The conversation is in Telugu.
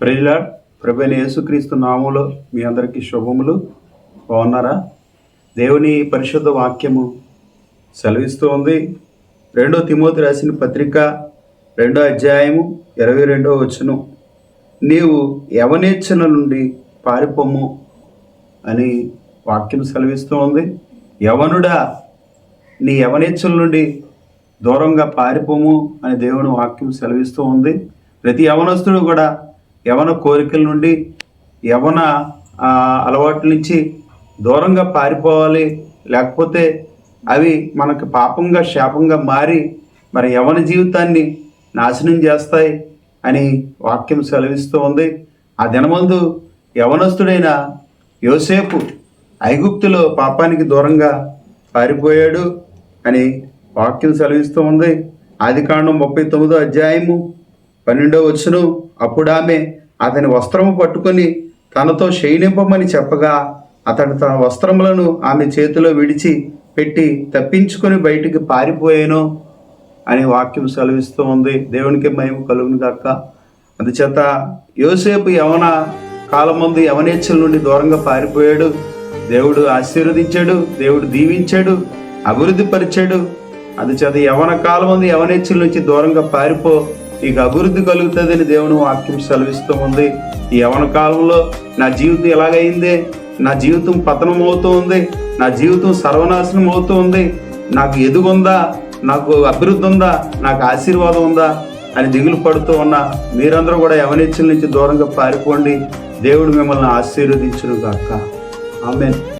ప్రజల ప్రభుని యేసుక్రీస్తు నామంలో మీ అందరికీ శుభములు. బాగున్నారా? దేవుని పరిశుద్ధ వాక్యము సెలవిస్తూ ఉంది. రెండో తిమోతి రాసిన పత్రిక రెండో అధ్యాయము ఇరవై రెండో వచ్చును నీవు యవనేచ్ఛన నుండి పారిపోము అని వాక్యం సెలవిస్తూ ఉంది. యవనుడా నీ యవనేచ్ఛల నుండి దూరంగా పారిపోము అని దేవుని వాక్యం సెలవిస్తూ ఉంది. ప్రతి యవనస్తుడు కూడా యవన కోరికల నుండి యవన అలవాట్ల నుంచి దూరంగా పారిపోవాలి. లేకపోతే అవి మనకు పాపంగా శాపంగా మారి మరి యవన జీవితాన్ని నాశనం చేస్తాయి అని వాక్యం సెలవిస్తూ ఉంది. ఆ దినమందు యవనస్తుడైన యోసేపు ఐగుప్తులో పాపానికి దూరంగా పారిపోయాడు అని వాక్యం సెలవిస్తూ ఉంది. ఆది కాండం ముప్పై తొమ్మిదో అధ్యాయము పన్నెండో వచ్చును అప్పుడు ఆమె అతని వస్త్రము పట్టుకొని తనతో శయనింపమని చెప్పగా అతడు తన వస్త్రములను ఆమె చేతిలో విడిచి పెట్టి తప్పించుకొని బయటికి పారిపోయాను అనే వాక్యం సెలవిస్తూ ఉంది. దేవునికి మేము కలుగును కాక అందుచేత యోసేపు యవన కాలం ముందు యవనేచ్ఛల నుండి దూరంగా పారిపోయాడు. దేవుడు ఆశీర్వదించాడు దేవుడు దీవించాడు అభివృద్ధి పరిచాడు అందుచేత యవన కాలం ముందు యవనేచ్ఛల నుంచి దూరంగా పారిపో నీకు అభివృద్ధి కలుగుతుందని దేవుని వాక్యం సెలవిస్తూ ఉంది. ఈ యవన కాలంలో నా జీవితం ఎలాగైంది? నా జీవితం పతనం అవుతూ ఉంది. నా జీవితం సర్వనాశనం అవుతూ ఉంది. నాకు ఎదుగుందా నాకు అభివృద్ధి ఉందా? నాకు ఆశీర్వాదం ఉందా? అని దిగులు పడుతూ ఉన్న మీరందరూ కూడా యవనిచ్చల నుంచి దూరంగా పారిపోండి. దేవుడు మిమ్మల్ని ఆశీర్వదించును గాక ఆమె